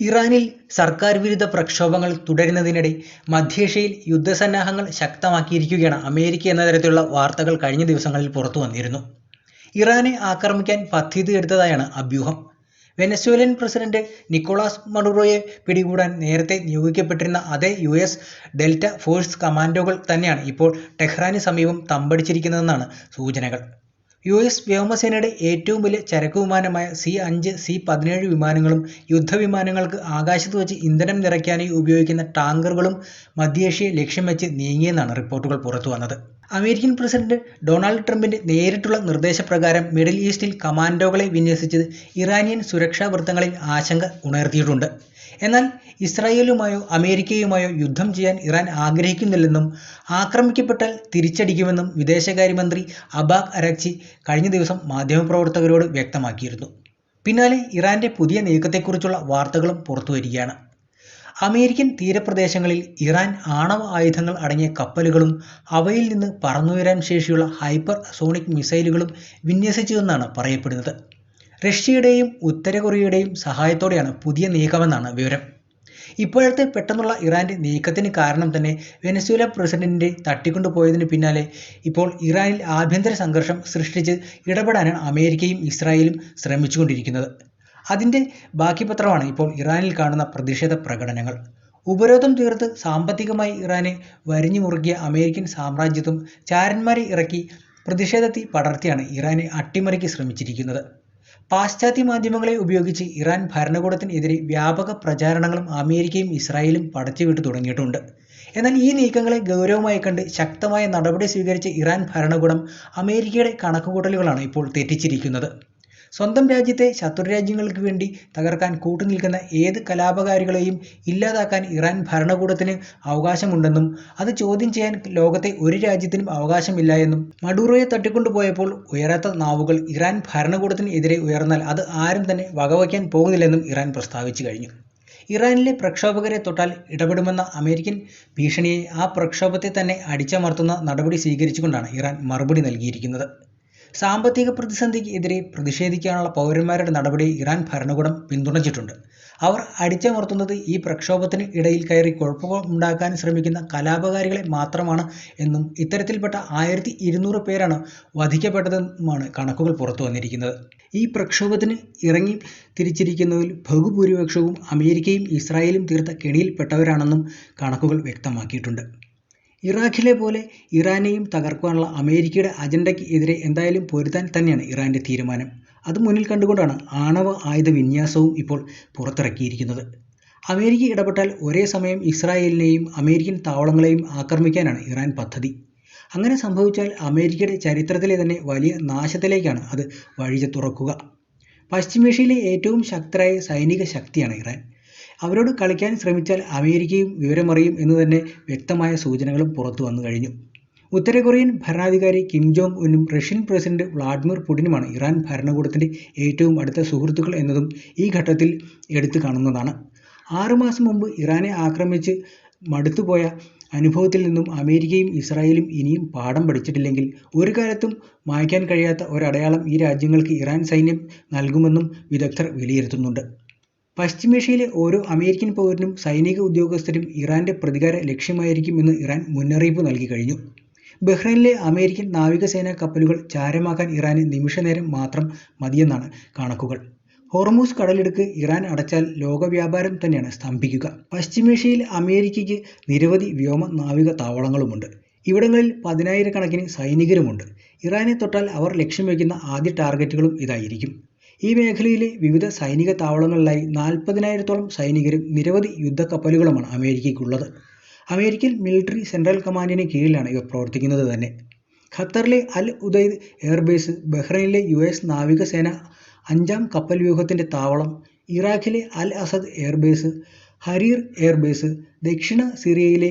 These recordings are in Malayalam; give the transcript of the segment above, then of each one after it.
ഇറാനിൽ സർക്കാർ വിരുദ്ധ പ്രക്ഷോഭങ്ങൾ തുടരുന്നതിനിടെ മധ്യേഷ്യയിൽ യുദ്ധസന്നാഹങ്ങൾ ശക്തമാക്കിയിരിക്കുകയാണ് അമേരിക്ക എന്ന തരത്തിലുള്ള വാർത്തകൾ കഴിഞ്ഞ ദിവസങ്ങളിൽ പുറത്തു വന്നിരുന്നു. ഇറാനെ ആക്രമിക്കാൻ പദ്ധതി എടുത്തതായാണ് അഭ്യൂഹം. വെനസ്വേലൻ പ്രസിഡന്റ് നിക്കോളാസ് മഡുറോയെ പിടികൂടാൻ നേരത്തെ നിയോഗിക്കപ്പെട്ടിരുന്ന അതേ യു എസ് ഡെൽറ്റ ഫോഴ്സ് കമാൻഡോകൾ തന്നെയാണ് ഇപ്പോൾ ടെഹ്റാന് സമീപം തമ്പടിച്ചിരിക്കുന്നതെന്നാണ് സൂചനകൾ. യു എസ് വ്യോമസേനയുടെ ഏറ്റവും വലിയ ചരക്ക് വിമാനമായ സി അഞ്ച് സി പതിനേഴ് വിമാനങ്ങളും യുദ്ധവിമാനങ്ങൾക്ക് ആകാശത്ത് വെച്ച് ഇന്ധനം നിറയ്ക്കാനായി ഉപയോഗിക്കുന്ന ടാങ്കറുകളും മധ്യേഷ്യയെ ലക്ഷ്യം വെച്ച് നീങ്ങിയെന്നാണ് റിപ്പോർട്ടുകൾ പുറത്തു വന്നത്. അമേരിക്കൻ പ്രസിഡന്റ് ഡൊണാൾഡ് ട്രംപിന്റെ നേരിട്ടുള്ള നിർദ്ദേശപ്രകാരം മിഡിൽ ഈസ്റ്റിൽ കമാൻഡോകളെ വിന്യസിച്ചത് ഇറാനിയൻ സുരക്ഷാ വൃത്തങ്ങളിൽ ആശങ്ക ഉണർത്തിയിട്ടുണ്ട്. എന്നാൽ ഇസ്രായേലുമായോ അമേരിക്കയുമായോ യുദ്ധം ചെയ്യാൻ ഇറാൻ ആഗ്രഹിക്കുന്നില്ലെന്നും ആക്രമിക്കപ്പെട്ടാൽ തിരിച്ചടിക്കുമെന്നും വിദേശകാര്യമന്ത്രി അബാഖ് അരക്ചി കഴിഞ്ഞ ദിവസം മാധ്യമപ്രവർത്തകരോട് വ്യക്തമാക്കിയിരുന്നു. പിന്നാലെ ഇറാന്റെ പുതിയ നീക്കത്തെക്കുറിച്ചുള്ള വാർത്തകളും പുറത്തുവരികയാണ് അമേരിക്കൻ തീരപ്രദേശങ്ങളിൽ ഇറാൻ ആണവ ആയുധങ്ങൾ അടങ്ങിയ കപ്പലുകളും അവയിൽ നിന്ന് പറന്നുയരാൻ ശേഷിയുള്ള ഹൈപ്പർ സോണിക് മിസൈലുകളും വിന്യസിച്ചുവെന്നാണ് പറയപ്പെടുന്നത്. റഷ്യയുടെയും ഉത്തര കൊറിയയുടെയും സഹായത്തോടെയാണ് പുതിയ നീക്കമെന്നാണ് വിവരം. ഇപ്പോഴത്തെ പെട്ടെന്നുള്ള ഇറാന്റെ നീക്കത്തിന് കാരണം തന്നെ വെനസ്വേല പ്രസിഡന്റിന്റെ തട്ടിക്കൊണ്ടുപോയതിന് പിന്നാലെ ഇപ്പോൾ ഇറാനിൽ ആഭ്യന്തര സംഘർഷം സൃഷ്ടിച്ച് ഇടപെടാനാണ് അമേരിക്കയും ഇസ്രായേലും ശ്രമിച്ചുകൊണ്ടിരിക്കുന്നത്. അതിന്റെ ബാക്കി പത്രമാണ് ഇപ്പോൾ ഇറാനിൽ കാണുന്ന പ്രതിഷേധ പ്രകടനങ്ങൾ. ഉപരോധം തീർത്ത് സാമ്പത്തികമായി ഇറാനെ വരിഞ്ഞു മുറുകിയ അമേരിക്കൻ സാമ്രാജ്യത്വം ചാരന്മാരെ ഇറക്കി പ്രതിഷേധത്തിൽ പടർത്തിയാണ് ഇറാനെ അട്ടിമറിക്ക് ശ്രമിച്ചിരിക്കുന്നത്. പാശ്ചാത്യ മാധ്യമങ്ങളെ ഉപയോഗിച്ച് ഇറാൻ ഭരണകൂടത്തിനെതിരെ വ്യാപക പ്രചാരണങ്ങളും അമേരിക്കയും ഇസ്രായേലും പടച്ചുവിട്ടു തുടങ്ങിയിട്ടുണ്ട്. എന്നാൽ ഈ നീക്കങ്ങളെ ഗൗരവമായി കണ്ട് ശക്തമായ നടപടി സ്വീകരിച്ച ഇറാൻ ഭരണകൂടം അമേരിക്കയുടെ കണക്കുകൂട്ടലുകളാണ് ഇപ്പോൾ തെറ്റിച്ചിരിക്കുന്നത്. സ്വന്തം രാജ്യത്തെ ശത്രുരാജ്യങ്ങൾക്ക് വേണ്ടി തകർക്കാൻ കൂട്ടുനിൽക്കുന്ന ഏത് കലാപകാരികളെയും ഇല്ലാതാക്കാൻ ഇറാൻ ഭരണകൂടത്തിന് അവകാശമുണ്ടെന്നും അത് ചോദ്യം ചെയ്യാൻ ലോകത്തെ ഒരു രാജ്യത്തിനും അവകാശമില്ല എന്നും. മഡൂറോയെ തട്ടിക്കൊണ്ടുപോയപ്പോൾ ഉയരാത്ത നാവുകൾ ഇറാൻ ഭരണകൂടത്തിന് എതിരെ ഉയർന്നാൽ അത് ആരും തന്നെ വകവയ്ക്കാൻ പോകുന്നില്ലെന്നും ഇറാൻ പ്രസ്താവിച്ചു കഴിഞ്ഞു. ഇറാനിലെ പ്രക്ഷോഭകരെ തൊട്ടാൽ ഇടപെടുമെന്ന അമേരിക്കൻ ഭീഷണിയെ ആ പ്രക്ഷോഭത്തെ തന്നെ അടിച്ചമർത്തുന്ന നടപടി സ്വീകരിച്ചുകൊണ്ടാണ് ഇറാൻ മറുപടി നൽകിയിരിക്കുന്നത്. സാമ്പത്തിക പ്രതിസന്ധിക്ക് എതിരെ പ്രതിഷേധിക്കാനുള്ള പൗരന്മാരുടെ നടപടി ഇറാൻ ഭരണകൂടം പിന്തുണച്ചിട്ടുണ്ട്. അവർ അടിച്ചമർത്തുന്നത് ഈ പ്രക്ഷോഭത്തിന് ഇടയിൽ കയറി കുഴപ്പമുണ്ടാക്കാൻ ശ്രമിക്കുന്ന കലാപകാരികളെ മാത്രമാണ് എന്നും ഇത്തരത്തിൽപ്പെട്ട ആയിരത്തി ഇരുന്നൂറ് പേരാണ് വധിക്കപ്പെട്ടതെന്നുമാണ് കണക്കുകൾ പുറത്തു വന്നിരിക്കുന്നത്. ഈ പ്രക്ഷോഭത്തിന് ഇറങ്ങി തിരിച്ചിരിക്കുന്നതിൽ ബഹുഭൂരിപക്ഷവും അമേരിക്കയും ഇസ്രായേലും തീർത്ത കെണിയിൽപ്പെട്ടവരാണെന്നും കണക്കുകൾ വ്യക്തമാക്കിയിട്ടുണ്ട്. ഇറാഖിലെ പോലെ ഇറാനെയും തകർക്കുവാനുള്ള അമേരിക്കയുടെ അജണ്ടയ്ക്ക് എതിരെ എന്തായാലും പൊരുതാൻ തന്നെയാണ് ഇറാന്റെ തീരുമാനം. അത് മുന്നിൽ കണ്ടുകൊണ്ടാണ് ആണവ ആയുധ വിന്യാസവും ഇപ്പോൾ പുറത്തിറക്കിയിരിക്കുന്നത്. അമേരിക്ക ഇടപെട്ടാൽ ഒരേ സമയം ഇസ്രായേലിനെയും അമേരിക്കൻ താവളങ്ങളെയും ആക്രമിക്കാനാണ് ഇറാൻ പദ്ധതി. അങ്ങനെ സംഭവിച്ചാൽ അമേരിക്കയുടെ ചരിത്രത്തിലെ തന്നെ വലിയ നാശത്തിലേക്കാണ് അത് വഴി തുറക്കുക പശ്ചിമേഷ്യയിലെ ഏറ്റവും ശക്തരായ സൈനിക ശക്തിയാണ് ഇറാൻ. അവരോട് കളിക്കാൻ ശ്രമിച്ചാൽ അമേരിക്കയും വിവരമറിയും എന്ന് തന്നെ വ്യക്തമായ സൂചനകളും പുറത്തു വന്നു കഴിഞ്ഞു. ഉത്തര കൊറിയൻ ഭരണാധികാരി കിം ജോങ് ഉന്നും റഷ്യൻ പ്രസിഡന്റ് വ്ളാഡിമിർ പുടിനുമാണ് ഇറാൻ ഭരണകൂടത്തിന്റെ ഏറ്റവും അടുത്ത സുഹൃത്തുക്കൾ എന്നതും ഈ ഘട്ടത്തിൽ എടുത്തു കാണുന്നതാണ്. ആറുമാസം മുമ്പ് ഇറാനെ ആക്രമിച്ച് മടുത്തുപോയ അനുഭവത്തിൽ നിന്നും അമേരിക്കയും ഇസ്രായേലും ഇനിയും പാഠം പഠിച്ചിട്ടില്ലെങ്കിൽ ഒരു കാലത്തും മായ്ക്കാൻ കഴിയാത്ത ഒരടയാളം ഈ രാജ്യങ്ങൾക്ക് ഇറാൻ സൈന്യം നൽകുമെന്നും വിദഗ്ധർ വിലയിരുത്തുന്നുണ്ട്. പശ്ചിമേഷ്യയിലെ ഓരോ അമേരിക്കൻ പൗരനും സൈനിക ഉദ്യോഗസ്ഥരും ഇറാന്റെ പ്രതികാര ലക്ഷ്യമായിരിക്കുമെന്ന് ഇറാൻ മുന്നറിയിപ്പ് നൽകി കഴിഞ്ഞു. ബഹ്റൈനിലെ അമേരിക്കൻ നാവികസേനാ കപ്പലുകൾ ചാരമാക്കാൻ ഇറാന് നിമിഷനേരം മാത്രം മതിയെന്നാണ് കണക്കുകൾ. ഹോർമൂസ് കടലിടുക്ക് ഇറാൻ അടച്ചാൽ ലോകവ്യാപാരം തന്നെയാണ് സ്തംഭിക്കുക. പശ്ചിമേഷ്യയിൽ അമേരിക്കയ്ക്ക് നിരവധി വ്യോമ നാവിക താവളങ്ങളുമുണ്ട്. ഇവിടങ്ങളിൽ പതിനായിരക്കണക്കിന് സൈനികരുമുണ്ട്. ഇറാനെ തൊട്ടാൽ അവർ ലക്ഷ്യം വയ്ക്കുന്ന ആദ്യ ടാർഗറ്റുകളും ഇതായിരിക്കും. ഈ മേഖലയിലെ വിവിധ സൈനിക താവളങ്ങളിലായി നാൽപ്പതിനായിരത്തോളം സൈനികരും നിരവധി യുദ്ധക്കപ്പലുകളുമാണ് അമേരിക്കയ്ക്കുള്ളത്. അമേരിക്കൻ മിലിറ്ററി സെൻട്രൽ കമാൻഡിന് കീഴിലാണ് ഇവ പ്രവർത്തിക്കുന്നത് തന്നെ. ഖത്തറിലെ അൽ ഉദൈദ് എയർബേസ് ബഹ്റൈനിലെ യു എസ് നാവികസേന അഞ്ചാം കപ്പൽ വ്യൂഹത്തിന്റെ താവളം ഇറാഖിലെ Al Asad airbase Harir airbase ദക്ഷിണ സിറിയയിലെ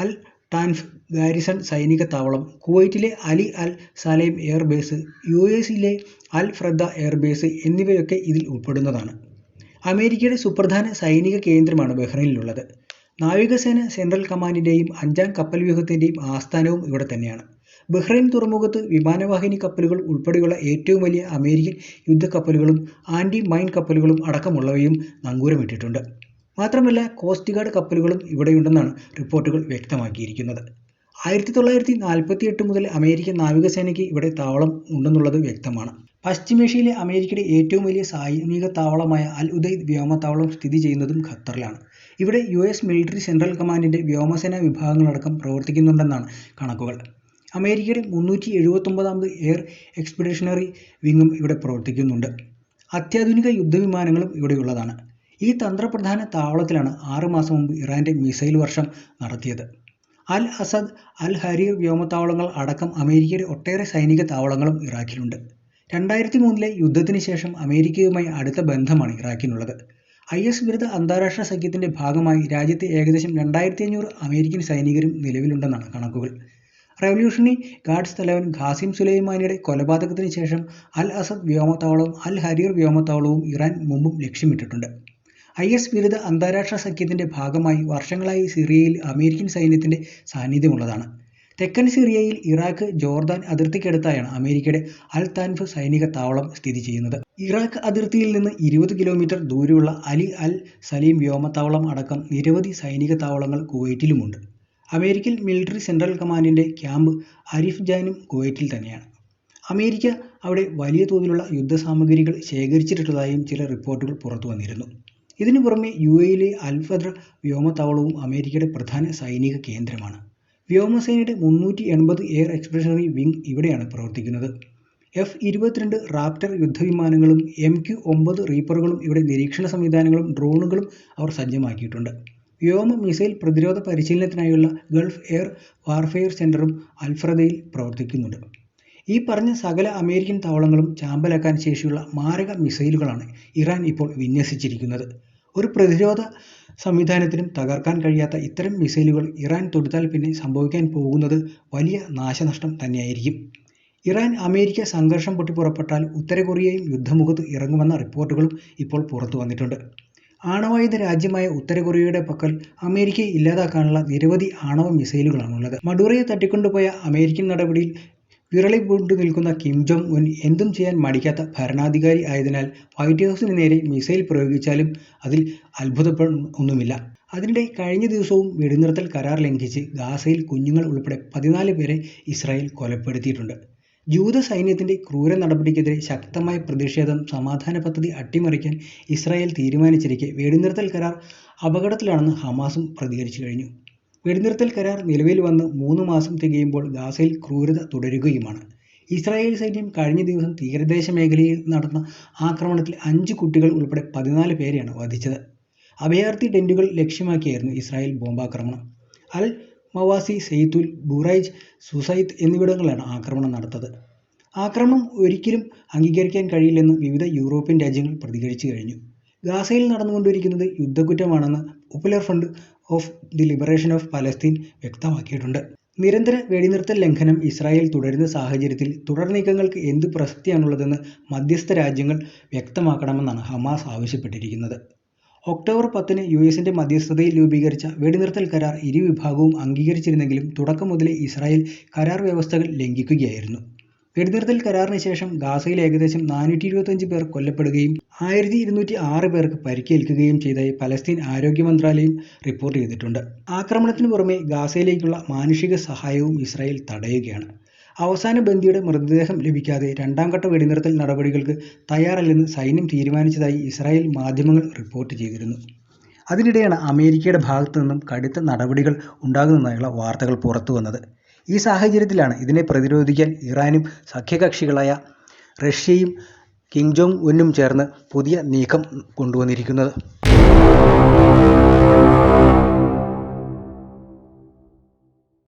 അൽ ടാൻഫ് ഗാരിസൺ സൈനിക താവളം കുവൈറ്റിലെ Ali Al Salem airbase U എസിലെ അൽ ഫ്രദ്ദ എയർബേസ് എന്നിവയൊക്കെ ഇതിൽ ഉൾപ്പെടുന്നതാണ്. അമേരിക്കയുടെ സുപ്രധാന സൈനിക കേന്ദ്രമാണ് ബഹ്റൈനിലുള്ളത്. നാവികസേന സെൻട്രൽ കമാൻഡിന്റെയും അഞ്ചാം കപ്പൽ വ്യൂഹത്തിന്റെയും ആസ്ഥാനവും ഇവിടെ തന്നെയാണ്. ബഹ്റൈൻ തുറമുഖത്ത് വിമാനവാഹിനി കപ്പലുകൾ ഉൾപ്പെടെയുള്ള ഏറ്റവും വലിയ അമേരിക്കൻ യുദ്ധക്കപ്പലുകളും ആന്റി മൈൻ കപ്പലുകളും അടക്കമുള്ളവയും നങ്കൂരമിട്ടിട്ടുണ്ട്. മാത്രമല്ല കോസ്റ്റ് ഗാർഡ് കപ്പലുകളും ഇവിടെയുണ്ടെന്നാണ് റിപ്പോർട്ടുകൾ വ്യക്തമാക്കിയിരിക്കുന്നത്. ആയിരത്തി തൊള്ളായിരത്തി നാൽപ്പത്തി എട്ട് മുതൽ അമേരിക്കൻ നാവികസേനയ്ക്ക് ഇവിടെ താവളം ഉണ്ടെന്നുള്ളത് വ്യക്തമാണ്. പശ്ചിമേഷ്യയിലെ അമേരിക്കയുടെ ഏറ്റവും വലിയ സൈനിക താവളമായ അൽ ഉദൈദ് വ്യോമത്താവളം സ്ഥിതി ചെയ്യുന്നതും ഖത്തറിലാണ്. ഇവിടെ യു എസ് മിലിറ്ററി സെൻട്രൽ കമാൻഡിന്റെ വ്യോമസേനാ വിഭാഗങ്ങളടക്കം പ്രവർത്തിക്കുന്നുണ്ടെന്നാണ് കണക്കുകൾ. അമേരിക്കയുടെ മുന്നൂറ്റി എഴുപത്തൊമ്പതാമത് എയർ എക്സ്പെഡിഷണറി വിങ്ങും ഇവിടെ പ്രവർത്തിക്കുന്നുണ്ട്. അത്യാധുനിക യുദ്ധവിമാനങ്ങളും ഇവിടെയുള്ളതാണ്. ഈ തന്ത്രപ്രധാന താവളത്തിലാണ് ആറ് മാസം മുമ്പ് ഇറാന്റെ മിസൈൽ വർഷം നടത്തിയത്. അൽ അസദ് അൽ ഹരീർ വ്യോമത്താവളങ്ങൾ അടക്കം അമേരിക്കയുടെ ഒട്ടേറെ സൈനിക താവളങ്ങളും ഇറാഖിലുണ്ട്. രണ്ടായിരത്തി മൂന്നിലെ യുദ്ധത്തിന് ശേഷം അമേരിക്കയുമായി അടുത്ത ബന്ധമാണ് ഇറാഖിനുള്ളത്. ഐ എസ് വിരുദ്ധ അന്താരാഷ്ട്ര സഖ്യത്തിന്റെ ഭാഗമായി രാജ്യത്ത് ഏകദേശം രണ്ടായിരത്തി അഞ്ഞൂറ് അമേരിക്കൻ സൈനികരും നിലവിലുണ്ടെന്നാണ് കണക്കുകൾ. റവല്യൂഷണറി ഗാർഡ്സ് തലവൻ ഖാസിം സുലൈമാനിയുടെ കൊലപാതകത്തിന് ശേഷം അൽ അസദ് വ്യോമത്താവളവും അൽ ഹരീർ വ്യോമത്താവളവും ഇറാൻ മുമ്പും ലക്ഷ്യമിട്ടിട്ടുണ്ട്. ഐ എസ് വിരുദ്ധ അന്താരാഷ്ട്ര സഖ്യത്തിന്റെ ഭാഗമായി വർഷങ്ങളായി സിറിയയിൽ അമേരിക്കൻ സൈന്യത്തിന്റെ സാന്നിധ്യമുള്ളതാണ്. തെക്കൻ സിറിയയിൽ ഇറാഖ് ജോർദാൻ അതിർത്തിക്കടുത്തായാണ് അമേരിക്കയുടെ അൽ താൻഫ് സൈനിക താവളം സ്ഥിതി ചെയ്യുന്നത്. ഇറാഖ് അതിർത്തിയിൽ നിന്ന് ഇരുപത് കിലോമീറ്റർ ദൂരെയുള്ള അലി അൽ സലീം വ്യോമത്താവളം അടക്കം നിരവധി സൈനിക താവളങ്ങൾ കുവൈറ്റിലുമുണ്ട്. അമേരിക്കൻ മിലിറ്ററി സെൻട്രൽ കമാൻഡിന്റെ ക്യാമ്പ് അരിഫ് ജാനും കുവൈറ്റിൽ തന്നെയാണ്. അമേരിക്ക അവിടെ വലിയ തോതിലുള്ള യുദ്ധസാമഗ്രികൾ ശേഖരിച്ചിട്ടുള്ളതായും ചില റിപ്പോർട്ടുകൾ പുറത്തു വന്നിരുന്നു ഇതിനു പുറമെ യു എയിലെ അൽഫദ്ര വ്യോമത്താവളവും അമേരിക്കയുടെ പ്രധാന സൈനിക കേന്ദ്രമാണ്. വ്യോമസേനയുടെ മുന്നൂറ്റി എൺപത് എയർ എക്സ്പ്രഷണറി വിംഗ് ഇവിടെയാണ് പ്രവർത്തിക്കുന്നത്. എഫ് ഇരുപത്തിരണ്ട് റാപ്റ്റർ യുദ്ധവിമാനങ്ങളും എം ക്യു ഒമ്പത് റീപ്പറുകളും ഇവിടെ നിരീക്ഷണ സംവിധാനങ്ങളും ഡ്രോണുകളും അവർ സജ്ജമാക്കിയിട്ടുണ്ട്. വ്യോമ മിസൈൽ പ്രതിരോധ പരിശീലനത്തിനായുള്ള ഗൾഫ് എയർ വാർഫെയർ സെന്ററും അൽഫ്രദയിൽ പ്രവർത്തിക്കുന്നുണ്ട്. ഈ പറഞ്ഞ സകല അമേരിക്കൻ താവളങ്ങളും ചാമ്പലാക്കാൻ ശേഷിയുള്ള മാരക മിസൈലുകളാണ് ഇറാൻ ഇപ്പോൾ വിന്യസിച്ചിരിക്കുന്നത്. ഒരു പ്രതിരോധ സംവിധാനത്തിനും തകർക്കാൻ കഴിയാത്ത ഇത്തരം മിസൈലുകൾ ഇറാൻ തൊടുത്താൽ പിന്നെ സംഭവിക്കാൻ പോകുന്നത് വലിയ നാശനഷ്ടം തന്നെയായിരിക്കും. ഇറാൻ അമേരിക്ക സംഘർഷം പൊട്ടിപ്പുറപ്പെട്ടാൽ ഉത്തര കൊറിയയും യുദ്ധമുഖത്ത് ഇറങ്ങുമെന്ന റിപ്പോർട്ടുകളും ഇപ്പോൾ പുറത്തു വന്നിട്ടുണ്ട്. ആണവായുധ രാജ്യമായ ഉത്തര കൊറിയയുടെ പക്കൽ അമേരിക്കയെ ഇല്ലാതാക്കാനുള്ള നിരവധി ആണവ മിസൈലുകളാണുള്ളത്. മഡൂറയെ തട്ടിക്കൊണ്ടുപോയ അമേരിക്കൻ നടപടിയിൽ വിരളി പൂണ്ടു നിൽക്കുന്ന കിം ജോങ് ഉൻ എന്തും ചെയ്യാൻ മടിക്കാത്ത ഭരണാധികാരി ആയതിനാൽ വൈറ്റ് ഹൗസിന് നേരെ മിസൈൽ പ്രയോഗിച്ചാലും അതിൽ അത്ഭുതപ്പെടുന്നൊന്നുമില്ല അതിനിടെ കഴിഞ്ഞ ദിവസവും വെടിനിർത്തൽ കരാർ ലംഘിച്ച് ഗാസയിൽ കുഞ്ഞുങ്ങൾ ഉൾപ്പെടെ പതിനാല് പേരെ ഇസ്രായേൽ കൊലപ്പെടുത്തിയിട്ടുണ്ട്. ജൂത സൈന്യത്തിന്റെ ക്രൂര നടപടിക്കെതിരെ ശക്തമായ പ്രതിഷേധം സമാധാന പദ്ധതി അട്ടിമറിക്കാൻ ഇസ്രായേൽ തീരുമാനിച്ചിരിക്കെ വെടിനിർത്തൽ കരാർ അപകടത്തിലാണെന്ന് ഹമാസും പ്രതികരിച്ചു കഴിഞ്ഞു. വെടിനിർത്തൽ കരാർ നിലവിൽ വന്ന് മൂന്ന് മാസം തികയുമ്പോൾ ഗാസയിൽ ക്രൂരത തുടരുകയുമാണ്. ഇസ്രായേൽ സൈന്യം കഴിഞ്ഞ ദിവസം തീരദേശ മേഖലയിൽ നടന്ന ആക്രമണത്തിൽ അഞ്ച് കുട്ടികൾ ഉൾപ്പെടെ പതിനാല് പേരെയാണ് വധിച്ചത്. അഭയാർത്ഥി ടെന്റുകൾ ലക്ഷ്യമാക്കിയായിരുന്നു ഇസ്രായേൽ ബോംബാക്രമണം. അൽ മവാസി സെയ്തുൽ ബുറൈജ് സുസൈത്ത് എന്നിവിടങ്ങളിലാണ് ആക്രമണം നടത്തത് ആക്രമണം ഒരിക്കലും അംഗീകരിക്കാൻ കഴിയില്ലെന്ന് വിവിധ യൂറോപ്യൻ രാജ്യങ്ങൾ പ്രതികരിച്ചു കഴിഞ്ഞു. ഗാസയിൽ നടന്നുകൊണ്ടിരിക്കുന്നത് യുദ്ധക്കുറ്റമാണെന്ന് Popular Front of the Liberation of Palestine വ്യക്തമാക്കിയിട്ടുണ്ട്. നിരന്തര വെടിനിർത്തൽ ലംഘനം ഇസ്രായേൽ തുടരുന്ന സാഹചര്യത്തിൽ തുടർ നീക്കങ്ങൾക്ക് എന്ത് പ്രസക്തിയാണുള്ളതെന്ന് മധ്യസ്ഥ രാജ്യങ്ങൾ വ്യക്തമാക്കണമെന്നാണ് ഹമാസ് ആവശ്യപ്പെട്ടിരിക്കുന്നത്. ഒക്ടോബർ പത്തിന് യു എസിന്റെ മധ്യസ്ഥതയിൽ രൂപീകരിച്ച വെടിനിർത്തൽ കരാർ ഇരുവിഭാഗവും അംഗീകരിച്ചിരുന്നെങ്കിലും തുടക്കം മുതലേ ഇസ്രായേൽ കരാർ വ്യവസ്ഥകൾ ലംഘിക്കുകയായിരുന്നു. വെടിനിർത്തൽ കരാറിന് ശേഷം ഗാസയിൽ ഏകദേശം നാനൂറ്റി ഇരുപത്തഞ്ച് പേർ കൊല്ലപ്പെടുകയും ആയിരത്തി ഇരുന്നൂറ്റി ആറ് പേർക്ക് പരിക്കേൽക്കുകയും ചെയ്തതായി പലസ്തീൻ ആരോഗ്യ മന്ത്രാലയം റിപ്പോർട്ട് ചെയ്തിട്ടുണ്ട്. ആക്രമണത്തിന് പുറമെ ഗാസയിലേക്കുള്ള മാനുഷിക സഹായവും ഇസ്രായേൽ തടയുകയാണ്. അവസാന ബന്ദിയുടെ മൃതദേഹം ലഭിക്കാതെ രണ്ടാം ഘട്ട വെടിനിർത്തൽ നടപടികൾക്ക് തയ്യാറല്ലെന്ന് സൈന്യം തീരുമാനിച്ചതായി ഇസ്രായേൽ മാധ്യമങ്ങൾ റിപ്പോർട്ട് ചെയ്തിരുന്നു. അതിനിടെയാണ് അമേരിക്കയുടെ ഭാഗത്തു നിന്നും കടുത്ത നടപടികൾ ഉണ്ടാകുന്നതായുള്ള വാർത്തകൾ പുറത്തു വന്നത് ഈ സാഹചര്യത്തിലാണ് ഇതിനെ പ്രതിരോധിക്കാൻ ഇറാനും സഖ്യകക്ഷികളായ റഷ്യയും കിം ജോങ് ഉന്നും ചേർന്ന് പുതിയ നീക്കം കൊണ്ടുവന്നിരിക്കുന്നത്.